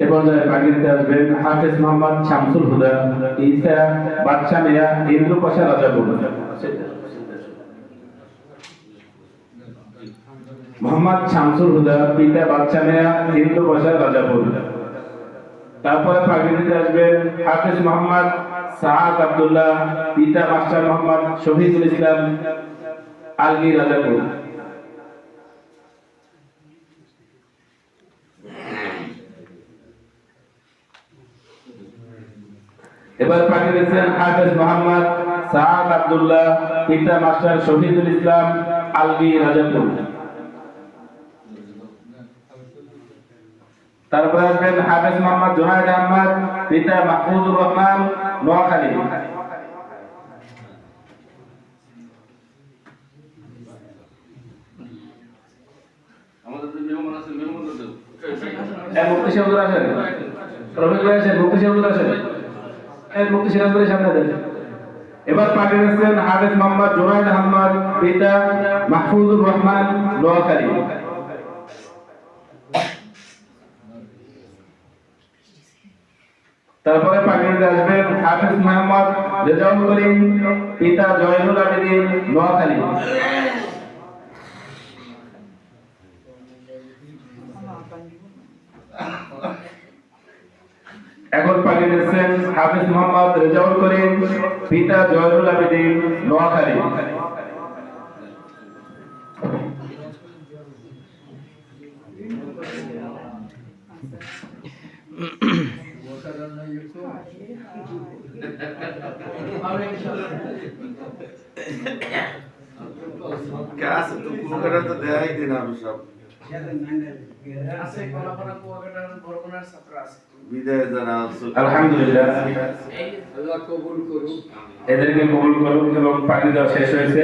এ পর্যায়ে পাগড়িতে আসবেন হাফেজ মোহাম্মদ শামসুল হুদা ঈসা বাদশা মিয়া ইন্দু পাশা রাজাপুর মোহাম্মদ শামসুল হুদা পিতা বাদশা মিয়া ইন্দু পাশা রাজাপুর তারপরে পাগড়িতে আসবেন হাফেজ মোহাম্মদ সাহাদ আব্দুল্লাহ, পিতা মাস্টার মোহাম্মদ শহীদুল ইসলাম আলগি রাজাপুর। এবার পাঠিয়ে দিয়েছেন হাফেজ মোহাম্মদ সাহাদ আব্দুল্লাহ, পিতা মাস্টার শহীদুল ইসলাম আলবি রাজাপুর। তারপরে আসবেন হাফেজ মোহাম্মদ জোনায়দ আহমদ পিতা মাহফুজুর রহমান নোয়াখালী। মুক্তি হুজুর আছেন রফিক ভাই আছেন মুক্তি হুজুর আছেন মুক্তি সিরাজপুরের সামনে দেন। এবার পাঠিয়ে হাফেজ মোহাম্মদ জোনায়দ আহমদ পিতা মাহফুজুর রহমান নোয়াখালী। তারপরে পাগড়িতে আসবেন হাফিজ মোহাম্মদ রেজাউল করিম, পিতা জয়নুল আবেদিন, নোয়াখালী। এখন পাগড়ি দিচ্ছেন হাফিজ মোহাম্মদ রেজাউল করিম, পিতা জয়নুল আবেদিন, নোয়াখালী। গ্যাস তো কুকারে তো দেয়াই দিন আমি সব আলহামদুলিল্লাহ। কবুল করুক। এদেরকে কবুল করুন এবং পাগড়ি দেওয়া শেষ হয়েছে।